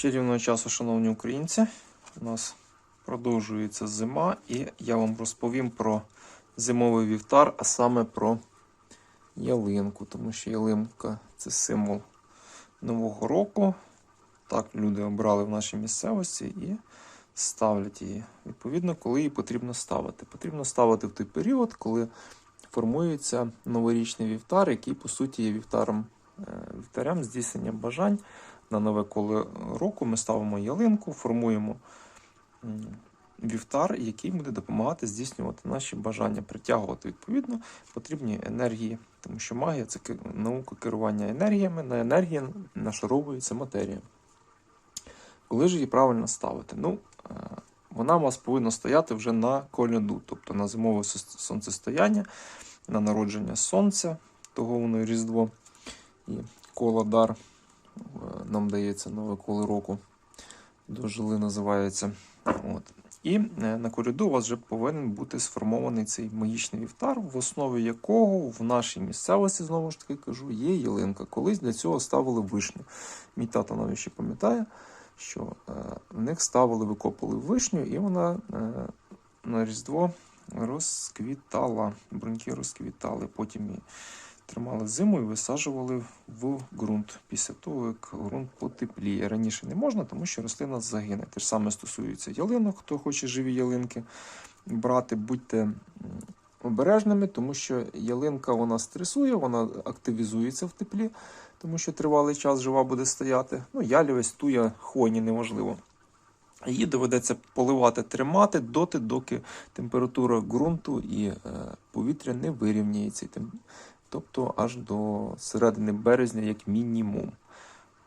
Ще рівного часу, шановні українці, у нас продовжується зима, і я вам розповім про зимовий вівтар, а саме про ялинку, тому що ялинка це символ Нового року. Так люди обрали в нашій місцевості і ставлять її. Відповідно, коли її потрібно ставити. Потрібно ставити в той період, коли формується новорічний вівтар, який по суті є вівтаром, е, вівтарем здійснення бажань на нове коло року ми ставимо ялинку, формуємо вівтар, який буде допомагати здійснювати наші бажання, притягувати відповідно потрібні енергії, тому що магія це наука керування енергіями. На енергії нашаровується матерія. Коли ж її правильно ставити? Ну, е, вона у вас повинна стояти вже на коляду, тобто на зимове сонцестояння, на народження сонця, того воно і Різдво і кола-дар е, нам дається нове коло року. Дожили називається. От. І е, на коріду у вас вже повинен бути сформований цей магічний вівтар, в основі якого в нашій місцевості, знову ж таки кажу, є ялинка. Колись для цього ставили вишню. Мій тато навіть ще пам'ятає, що е, в них ставили, викопали вишню, і вона е, на Різдво розквітала. Бруньки розквітали. Потім її тримали зиму і висаджували в ґрунт після того, як ґрунт потепліє. Раніше не можна, тому що рослина загине. Те ж саме стосується ялинок, хто хоче живі ялинки брати, будьте обережними, тому що ялинка вона стресує, вона активізується в теплі, тому що тривалий час жива буде стояти. Ну, ялівець, туя, хвойні неможливо. Її доведеться поливати, тримати доти, доки температура ґрунту і е, повітря не вирівняється. Тобто аж до середини березня, як мінімум.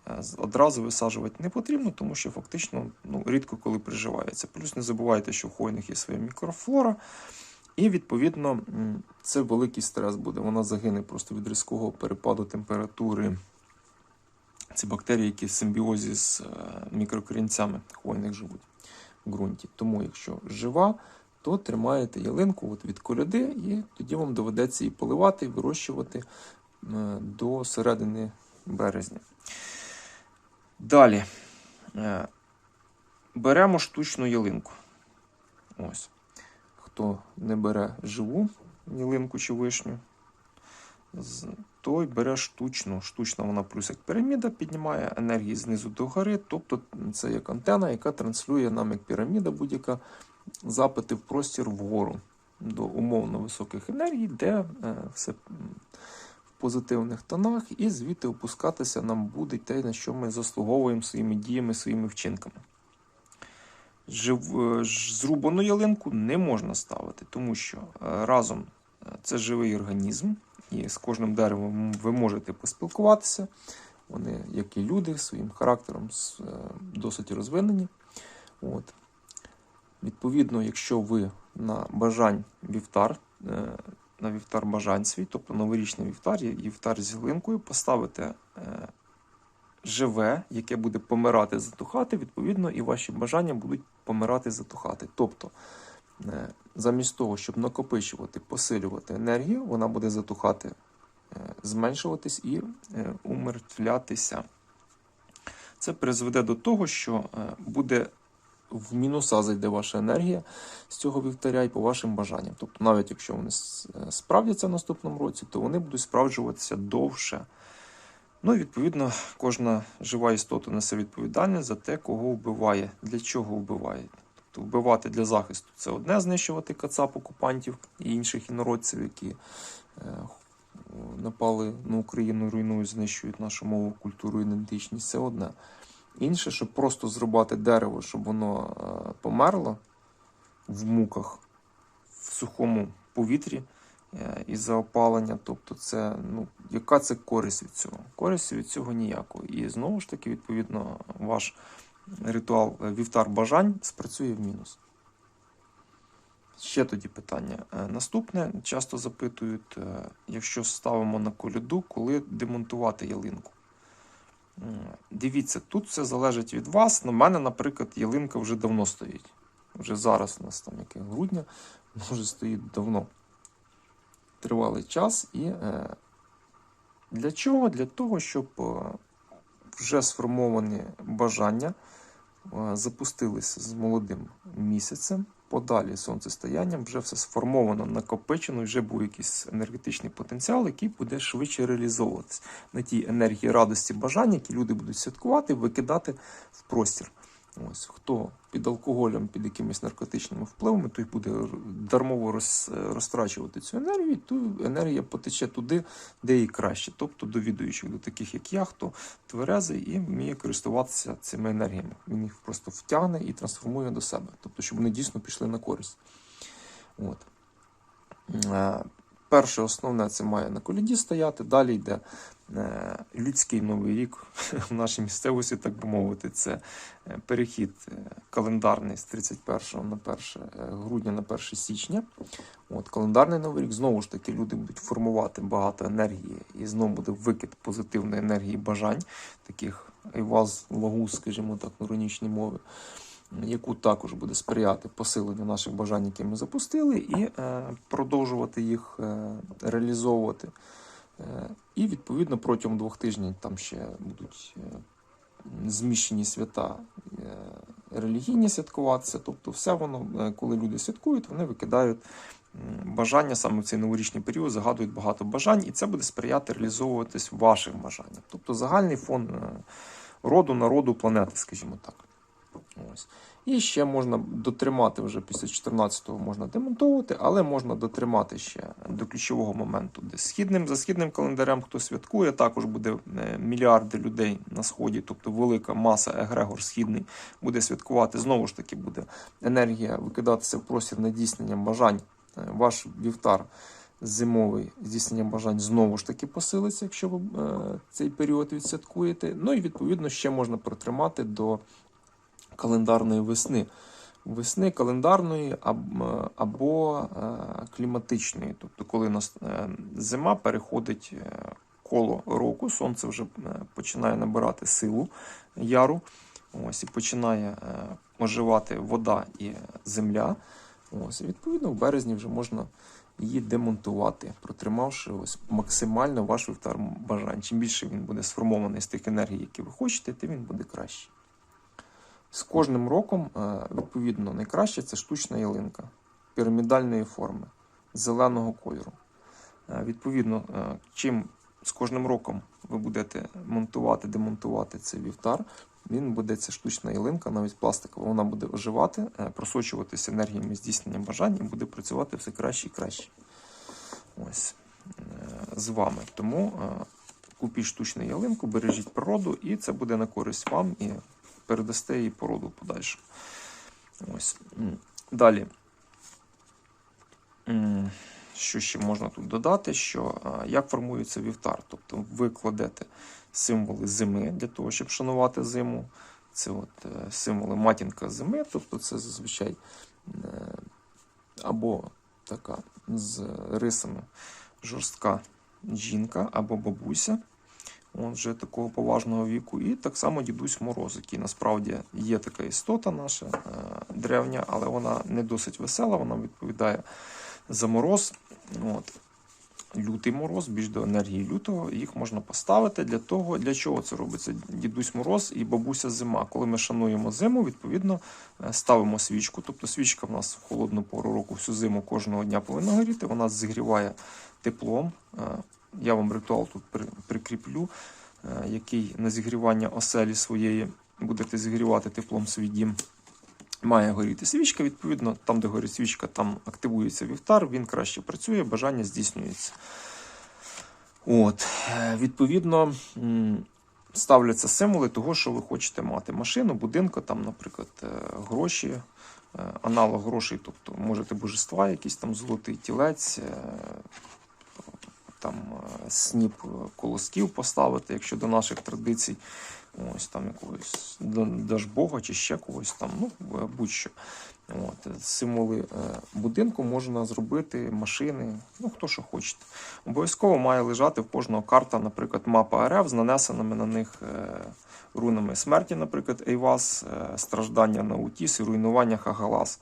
Е, Одразу висаджувати не потрібно, тому що фактично ну, рідко коли приживається. Плюс не забувайте, що в хвойних є своя мікрофлора, і відповідно це великий стрес буде. Вона загине просто від різкого перепаду температури. Ці бактерії, які в симбіозі з е, мікрокорінцями хвойних живуть в ґрунті. Тому, якщо жива, то тримаєте ялинку от від коляди, і тоді вам доведеться її поливати і вирощувати е, до середини березня. Далі е, беремо штучну ялинку. Ось. Хто не бере живу ялинку чи вишню, той бере штучну. Штучна вона плюс як піраміда піднімає енергії знизу до гори. Тобто це як антена, яка транслює нам як піраміда будь-яка запити в простір вгору до умовно високих енергій, де е, все в позитивних тонах, і звідти опускатися нам буде те, на що ми заслуговуємо своїми діями, своїми вчинками. Жив, е, зрубану ялинку не можна ставити, тому що е, разом це живий організм, і з кожним деревом ви можете поспілкуватися. Вони, як і люди, своїм характером досить розвинені. От. Відповідно, якщо ви на бажань вівтар, е, на вівтар бажань свій, тобто новорічний вівтар вівтар з ялинкою, поставите е, живе, яке буде помирати, затухати, відповідно, і ваші бажання будуть помирати, затухати. Тобто, е, замість того, щоб накопичувати, посилювати енергію, вона буде затухати, зменшуватись і умертвлятися. Це призведе до того, що буде в мінуса зайде ваша енергія з цього вівтаря і по вашим бажанням. Тобто, навіть якщо вони е, справдяться в наступному році, то вони будуть справджуватися довше. Ну і відповідно, кожна жива істота несе відповідальність за те, кого вбиває, для чого вбиває. Тобто вбивати для захисту це одне, знищувати кацап окупантів і інших інородців, які е, напали на Україну, руйнують, знищують нашу мову, культуру, ідентичність. Це одне. Інше, щоб просто зрубати дерево, щоб воно е, померло в муках, в сухому повітрі е, із-за опалення. Тобто, це ну, яка це користь від цього? Користі від цього ніякої. І знову ж таки, відповідно, ваш ритуал е, вівтар бажань спрацює в мінус. Ще тоді питання. Наступне часто запитують, якщо ставимо на коляду, коли демонтувати ялинку. Дивіться, тут все залежить від вас. На мене, наприклад, ялинка вже давно стоїть. Вже зараз у нас там яке грудня, вже стоїть давно. Тривалий час. І е, для чого? Для того, щоб е, вже сформовані бажання е, запустилися з молодим місяцем. Подалі сонцестоянням вже все сформовано, накопичено, вже був якийсь енергетичний потенціал, який буде швидше реалізовуватись на тій енергії радості бажання, які люди будуть святкувати, викидати в простір. Ось хто під алкоголем, під якимись наркотичними впливами, той буде дармово роз, розтрачувати цю енергію, і ту енергія потече туди, де їй краще, тобто до відуючих, до таких як я, хто тверезий і вміє користуватися цими енергіями. Він їх просто втягне і трансформує до себе, тобто, щоб вони дійсно пішли на користь. От. Перше основне це має на коляді стояти. Далі йде е, людський новий рік в нашій місцевості, так би мовити. Це е, перехід е, календарний з 31 на 1 грудня на 1 січня. От, календарний новий рік знову ж таки люди будуть формувати багато енергії, і знову буде викид позитивної енергії бажань, таких айваз, лагуз, скажімо так, на іронічній мові яку також буде сприяти посиленню наших бажань, які ми запустили, і е, продовжувати їх е, реалізовувати. Е, і відповідно протягом двох тижнів там ще будуть зміщені свята релігійні святкуватися. Тобто, все воно, коли люди святкують, вони викидають бажання саме в цей новорічний період, загадують багато бажань, і це буде сприяти реалізовуватись ваших бажаннях. Тобто загальний фон роду, народу, планети, скажімо так. Ось. І ще можна дотримати вже після 14-го можна демонтовувати, але можна дотримати ще до ключового моменту, де східним за східним календарем, хто святкує, також буде е, мільярди людей на сході, тобто велика маса егрегор східний буде святкувати. Знову ж таки буде енергія викидатися в простір над здійсненням бажань. Е, Ваш вівтар зимовий здійснення бажань знову ж таки посилиться, якщо ви е, цей період відсвяткуєте. Ну і відповідно ще можна протримати до календарної весни. Весни календарної або е, кліматичної, тобто коли е, зима переходить е, коло року, сонце вже починає набирати силу яру, ось і починає оживати вода і земля. Ось, і відповідно, в березні вже можна її демонтувати, протримавши ось максимально ваш вівтар бажань. Чим більше він буде сформований з тих енергій, які ви хочете, тим він буде кращий. З кожним роком, е, відповідно, найкраще це штучна ялинка пірамідальної форми, зеленого кольору. Е, Відповідно, е, чим з кожним роком ви будете монтувати, демонтувати цей вівтар, він буде ця штучна ялинка, навіть пластикова, вона буде оживати, просочуватися енергіями здійснення бажань і буде працювати все краще і краще. Ось з вами. Тому купіть штучну ялинку, бережіть природу, і це буде на користь вам і передасте її породу подальше. Ось. Далі. Що ще можна тут додати? Що як формується вівтар? Тобто ви кладете символи зими для того, щоб шанувати зиму. Це от е, символи матінка зими, тобто це зазвичай е, або така з рисами жорстка жінка або бабуся, от вже такого поважного віку, і так само дідусь Мороз, який насправді є така істота наша е, древня, але вона не досить весела, вона відповідає за мороз. От. Лютий мороз, більш до енергії лютого, їх можна поставити для того, для чого це робиться. Дідусь мороз і бабуся зима. Коли ми шануємо зиму, відповідно е, ставимо свічку. Тобто свічка в нас в холодну пору року всю зиму кожного дня повинна горіти. Вона зігріває теплом. Я вам ритуал тут при- прикріплю, е, який на зігрівання оселі своєї будете зігрівати теплом свій дім. Має горіти свічка, відповідно, там, де горить свічка, там активується вівтар, він краще працює, бажання здійснюється. От, е, відповідно, ставляться символи того, що ви хочете мати. Машину, будинку, там, наприклад, е, гроші, аналог грошей, тобто можете божества, якийсь там золотий тілець, там е, сніп е, колосків поставити, якщо до наших традицій, ось там якогось Дажбога чи ще когось там, ну будь-що. От, символи е, будинку можна зробити, машини, ну хто що хоче. Обов'язково має лежати в кожного карта, наприклад, мапа РФ з нанесеними на них е, рунами смерті, наприклад, Ейвас, е, страждання на Утіс і руйнування Хагалас.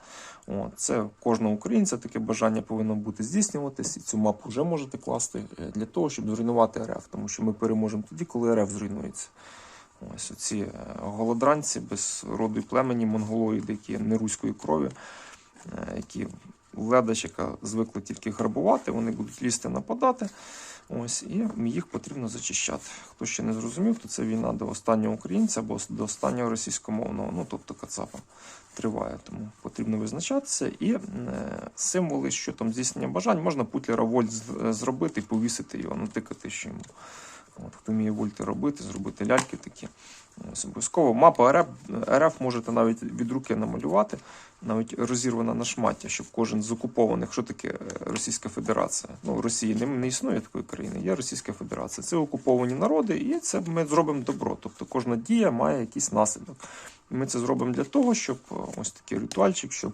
От, це кожного українця таке бажання повинно бути здійснюватись, і цю мапу вже можете класти для того, щоб зруйнувати РФ, тому що ми переможемо тоді, коли РФ зруйнується. Ось оці е, голодранці без роду і племені, монголоїди, які не руської крові, е, які ледач, яка звикла тільки грабувати, вони будуть лізти нападати. Ось, і їх потрібно зачищати. Хто ще не зрозумів, то це війна до останнього українця або до останнього російськомовного, ну тобто Кацапа триває. Тому потрібно визначатися. І е, символи, що там здійснення бажань, можна путлера вольт зробити і повісити його, натикати ще йому. От, хто вміє вольти робити, зробити ляльки такі. Ось, обов'язково мапа РФ, РФ можете навіть від руки намалювати, навіть розірвана на шмаття, щоб кожен з окупованих, що таке е, Російська Федерація? Ну, Росії не, не існує такої країни, є Російська Федерація. Це окуповані народи, і це ми зробимо добро. Тобто кожна дія має якийсь наслідок. Ми це зробимо для того, щоб е, ось такий ритуальчик, щоб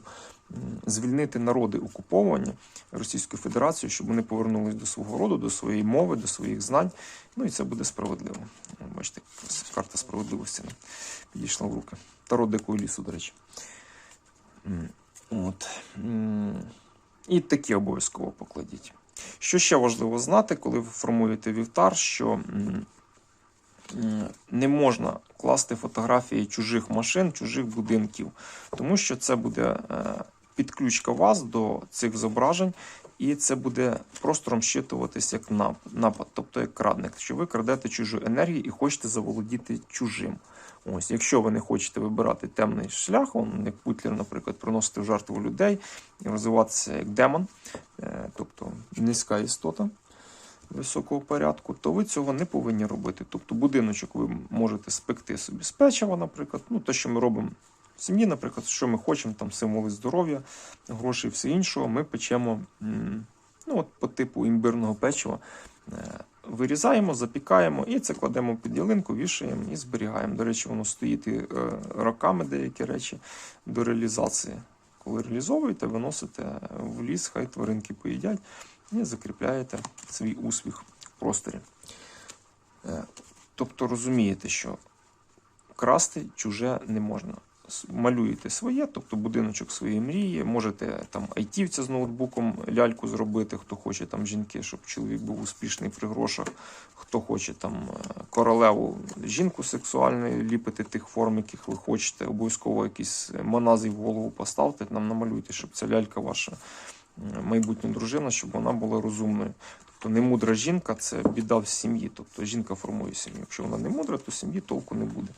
звільнити народи окуповані Російською Федерацією, щоб вони повернулись до свого роду, до своєї мови, до своїх знань. Ну і це буде справедливо. Бачите, карта справедливості підійшла в руки. Таро дикого лісу, до речі. От. І такі обов'язково покладіть. Що ще важливо знати, коли ви формуєте вівтар, що не можна класти фотографії чужих машин, чужих будинків, тому що це буде е, підключка вас до цих зображень, і це буде простором щитуватись як напад, тобто як крадник, що ви крадете чужу енергію і хочете заволодіти чужим. Ось, якщо ви не хочете вибирати темний шлях, он, як Путлер, наприклад, приносити в жертву людей і розвиватися як демон, е, тобто низька істота високого порядку, то ви цього не повинні робити. Тобто будиночок ви можете спекти собі з печива, наприклад, ну те, що ми робимо в сім'ї, наприклад, що ми хочемо, там символи здоров'я, грошей, все іншого, ми печемо ну, от, по типу імбирного печива. Е, Вирізаємо, запікаємо і це кладемо під ялинку, вішаємо і зберігаємо. До речі, воно стоїть і, е, роками деякі речі до реалізації. Коли реалізовуєте, виносите в ліс, хай тваринки поїдять і закріпляєте свій успіх в просторі. Е, Тобто розумієте, що красти чуже не можна. Малюєте своє, тобто будиночок своєї мрії. Можете там айтівця з ноутбуком ляльку зробити, хто хоче там жінки, щоб чоловік був успішний при грошах, хто хоче там е, королеву жінку сексуальну ліпити тих форм, яких ви хочете. Обов'язково якісь манази в голову поставте, нам намалюйте, щоб ця лялька ваша майбутня дружина, щоб вона була розумною. Тобто немудра жінка це біда в сім'ї. Тобто жінка формує сім'ю. Якщо вона не мудра, то сім'ї толку не буде.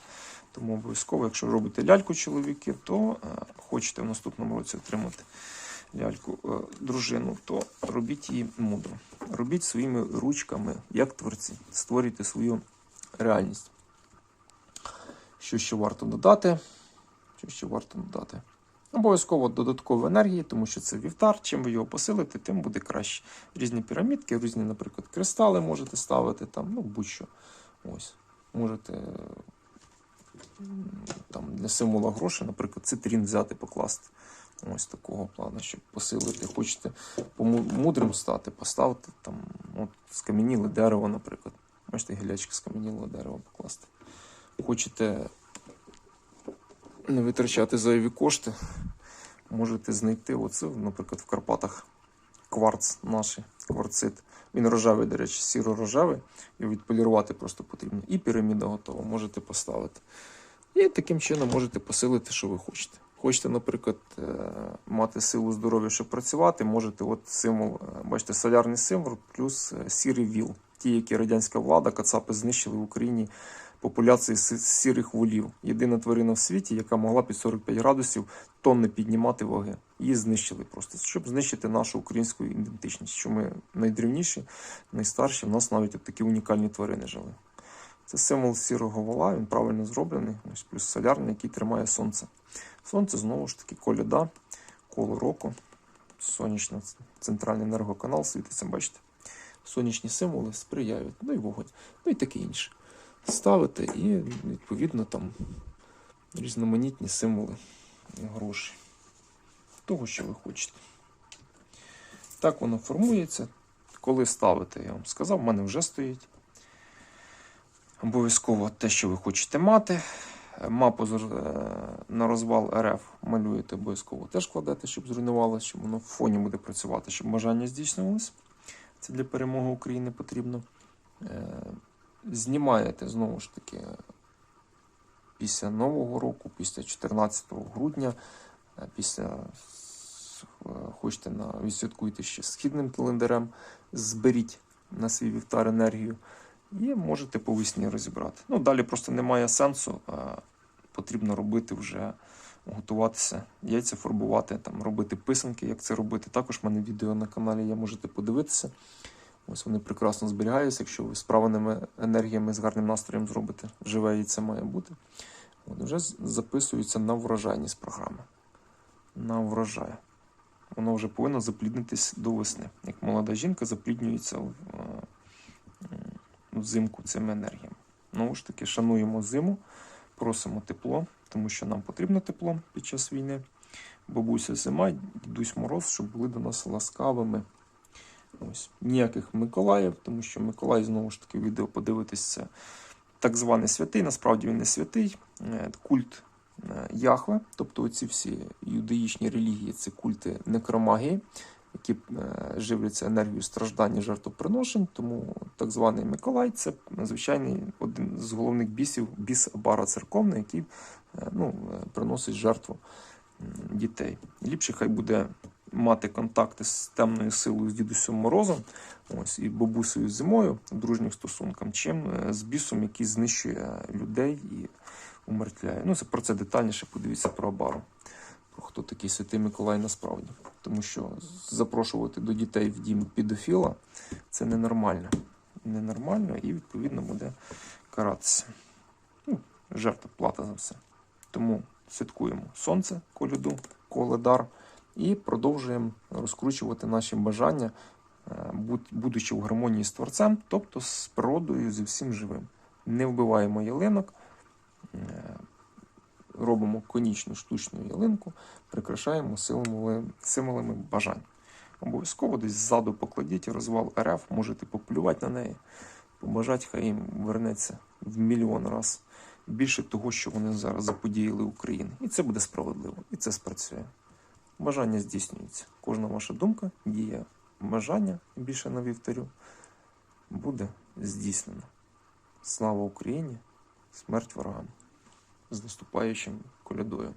Тому обов'язково, якщо робите ляльку чоловіки, то е, хочете в наступному році отримати ляльку е, дружину, то робіть її мудро. Робіть своїми ручками, як творці. Створюйте свою реальність. Що ще варто додати? Що ще варто додати? Обов'язково додаткові енергії, тому що це вівтар. Чим ви його посилите, тим буде краще. Різні пірамідки, різні, наприклад, кристали можете ставити там, ну будь-що. Ось. Можете там для символа грошей, наприклад, цитрін взяти, покласти. Ось такого плану, щоб посилити. Хочете мудрим стати, поставити там, от, скам'яніле дерево, наприклад. Бачите, гілячки скам'янілого дерева покласти. Хочете не витрачати зайві кошти, можете знайти оце, наприклад, в Карпатах кварц наш, кварцит. Він рожевий, до речі, сіро-рожевий. Його відполірувати просто потрібно. І піраміда готова, можете поставити. І таким чином можете посилити, що ви хочете. Хочете, наприклад, е, мати силу здоров'я, щоб працювати, можете от символ, е, бачите, солярний символ плюс е, сірий віл. Ті, які радянська влада, кацапи знищили в Україні популяції сірих волів. Єдина тварина в світі, яка могла під 45 градусів тонни піднімати ваги. Її знищили просто, щоб знищити нашу українську ідентичність. Що ми найдрівніші, найстарші, в нас навіть от такі унікальні тварини жили. Це символ сірого вола, він правильно зроблений, ось плюс солярний, який тримає сонце. Сонце знову ж таки коляда, коло року, сонячний центральний енергоканал світиться, бачите? Сонячні символи сприяють, ну і вогонь, ну і таке інше. Ставите і, відповідно, там різноманітні символи грошей. Того, що ви хочете. Так воно формується. Коли ставите, я вам сказав, в мене вже стоїть. Обов'язково те, що ви хочете мати. Мапу е, на розвал РФ малюєте обов'язково теж кладете, щоб зруйнувалося, щоб воно в фоні буде працювати, щоб бажання здійснювалося. Це для перемоги України потрібно. Знімаєте знову ж таки після Нового року, після 14 грудня, е, після е, хочете на відсвяткуйте ще східним календарем, зберіть на свій вівтар енергію і можете по весні розібрати. Ну, далі просто немає сенсу. е, Потрібно робити вже готуватися, яйця фарбувати, там, робити писанки, як це робити. Також в мене відео на каналі є, можете подивитися. Ось вони прекрасно зберігаються, якщо ви з енергіями, з гарним настроєм зробите. Живе яйце має бути. От, вже з- записується на врожайність програми. На врожай. Воно вже повинно запліднитись до весни. Як молода жінка запліднюється е, взимку цими енергіями. Знову ж таки, шануємо зиму, просимо тепло, тому що нам потрібно тепло під час війни. Бабуся зима, дідусь мороз, щоб були до нас ласкавими. Ось. Ніяких Миколаїв, тому що Миколай, знову ж таки, відео подивитись, це так званий святий, насправді він не святий. Е, Культ е, Яхве, тобто оці всі юдаїчні релігії, це культи некромагії, які е, живляться енергією страждання жертвоприношень. Тому так званий Миколай це звичайний один з головних бісів, біс Бара церковний, який ну, приносить жертву дітей. Ліпше хай буде мати контакти з темною силою з дідусем Морозом, ось і бабусею зимою в дружніх стосунках, чим е, з бісом, який знищує людей і умертвляє. Ну, це про це детальніше подивіться про Абару. Про хто такий святий Миколай насправді. Тому що запрошувати до дітей в дім підофіла це ненормально. Ненормально і відповідно буде каратися. Ну, жертва плата за все. Тому святкуємо сонце, коляду, коледар і продовжуємо розкручувати наші бажання, е, будучи в гармонії з творцем, тобто з природою, зі всім живим. Не вбиваємо ялинок, е, робимо конічну штучну ялинку, прикрашаємо символами бажань. Обов'язково десь ззаду покладіть розвал РФ, можете поплювати на неї, побажати, хай їм вернеться в мільйон раз більше того, що вони зараз заподіяли Україні. І це буде справедливо, і це спрацює. Бажання здійснюється. Кожна ваша думка, дія, бажання більше на вівторю буде здійснена. Слава Україні! Смерть ворогам! З наступаючим колядою!